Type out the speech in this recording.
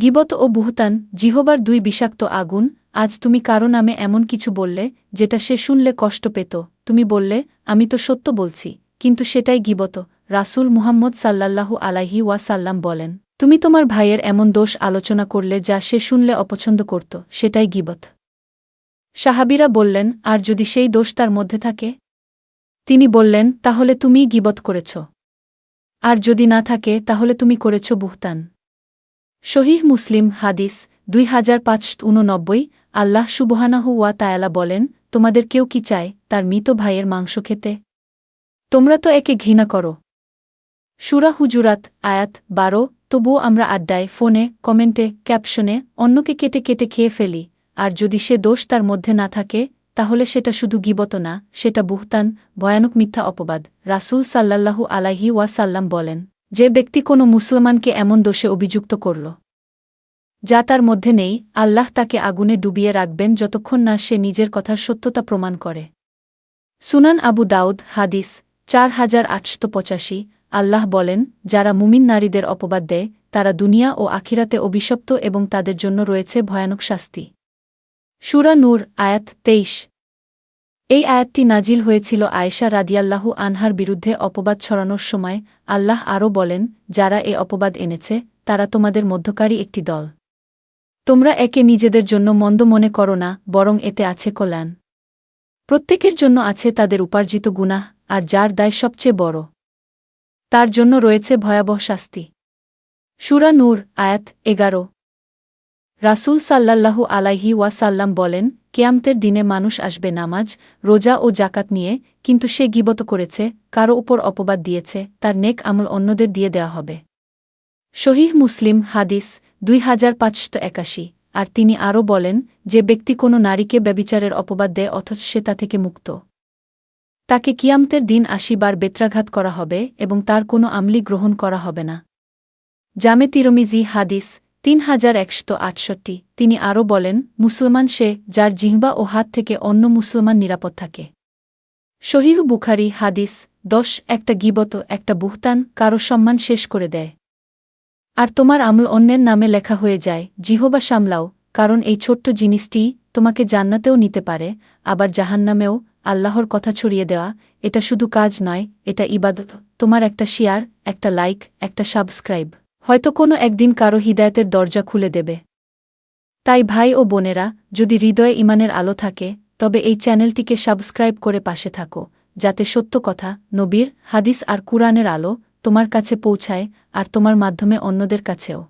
গিবত ও বুহতান, জিহবার দুই বিষাক্ত আগুন, আজ তুমি কারও নামে এমন কিছু বললে, যেটা সে শুনলে কষ্ট পেত। তুমি বললে, আমি তো সত্য বলছি, কিন্তু সেটাই গিবত, রাসূল মুহাম্মদ সাল্লাল্লাহু আলাইহি ওয়াসাল্লাম বলেন। তুমি তোমার ভাইয়ের এমন দোষ আলোচনা করলে, যা সে শুনলে অপছন্দ করত, সেটাই গিবত। সাহাবিরা বললেন, আর যদি সেই দোষ তার মধ্যে থাকে? তিনি বললেন, তাহলে তুমিই গিবত করেছ। আর যদি না থাকে, তাহলে তুমি করেছ বুহতান। শহীহ মুসলিম হাদিস দুই হাজার পাঁচশত উননব্বই, আল্লাহ সুবহানাহু ওয়া তায়ালা বলেন, তোমাদের কেউ কি চায় তার মৃত ভাইয়ের মাংস খেতে? তোমরা তো একে ঘৃণা করো। সুরা হুজুরাত, আয়াত বারো, তবুও আমরা আড্ডায়, ফোনে, কমেন্টে, ক্যাপশনে অন্যকে কেটে কেটে খেয়ে ফেলি, আর যদি সে দোষ তার মধ্যে না থাকে, তাহলে সেটা শুধু গিবত না, সেটা বুহতান, ভয়ানক মিথ্যা অপবাদ। রাসূল সাল্লাল্লাহু আলাইহি ওয়াসাল্লাম বলেন। যে ব্যক্তি কোনো মুসলমানকে এমন দোষে অভিযুক্ত করল, যা তার মধ্যে নেই, আল্লাহ তাকে আগুনে ডুবিয়ে রাখবেন যতক্ষণ না সে নিজের কথার সত্যতা প্রমাণ করে। সুনান আবু দাউদ, হাদিস চার হাজার আটশত পঁচাশি, আল্লাহ বলেন, যারা মুমিন নারীদের অপবাদ দেয়, তারা দুনিয়া ও আখিরাতে অভিশপ্ত এবং তাদের জন্য রয়েছে ভয়ানক শাস্তি। সুরা নূর, আয়াত তেইশ। এই আয়াতটি নাজিল হয়েছিল আয়েশা রাদিয়াল্লাহু আনহার বিরুদ্ধে অপবাদ ছড়ানোর সময় আল্লাহ আরও বলেন, যারা এ অপবাদ এনেছে, তারা তোমাদের মধ্যকারী একটি দল। তোমরা একে নিজেদের জন্য মন্দ মনে করো না, বরং এতে আছে কল্যাণ। প্রত্যেকের জন্য আছে তাদের উপার্জিত গুনাহ, আর যার দায় সবচেয়ে বড়। তার জন্য রয়েছে ভয়াবহ শাস্তি। সুরা নূর, আয়াত এগারো। রাসূল সাল্লাল্লাহু আলাইহি ওয়াসাল্লাম বলেন, কেয়ামতের দিনে মানুষ আসবে নামাজ, রোজা ও জাকাত নিয়ে, কিন্তু সে গিবত করেছে, কারও উপর অপবাদ দিয়েছে, তার নেক আমল অন্যদের দিয়ে দেওয়া হবে। শহীহ মুসলিম হাদিস দুই হাজার পাঁচশত একাশি, আর তিনি আরও বলেন, যে ব্যক্তি কোনো নারীকে ব্যবিচারের অপবাদ দেয় অথচ সে তা থেকে মুক্ত। তাকে কিয়ামতের দিন আশিবার বেত্রাঘাত করা হবে এবং তার কোনো আমলি গ্রহণ করা হবে না। জামে তিরমিজি হাদিস তিন হাজার একশত আটষট্টি। তিনি আরও বলেন, মুসলমান সে, যার জিহ্বা ও হাত থেকে অন্য মুসলমান নিরাপদ থাকে। শহীহ বুখারি হাদিস, দশ, একটা গিবত, একটা বুহতান, কারও সম্মান শেষ করে দেয়। আর তোমার আমল অন্যের নামে লেখা হয়ে যায়, জিহবা সামলাও, কারণ এই ছোট্ট জিনিসটি তোমাকে জান্নাতেও নিতে পারে, আবার জাহান্নামেও আল্লাহর কথা ছড়িয়ে দেওয়া, এটা শুধু কাজ নয়, এটা ইবাদত। তোমার একটা শেয়ার, একটা লাইক, একটা সাবস্ক্রাইব। হয়তো কোনো একদিন কারও হৃদায়তের দরজা খুলে দেবে। তাই ভাই ও বোনেরা, যদি হৃদয়ে ইমানের আলো থাকে, তবে এই চ্যানেলটিকে সাবস্ক্রাইব করে পাশে থাকো, যাতে সত্য কথা, নবীর, হাদিস আর কুরআনের আলো তোমার কাছে পৌঁছায়, আর তোমার মাধ্যমে অন্যদের কাছেও।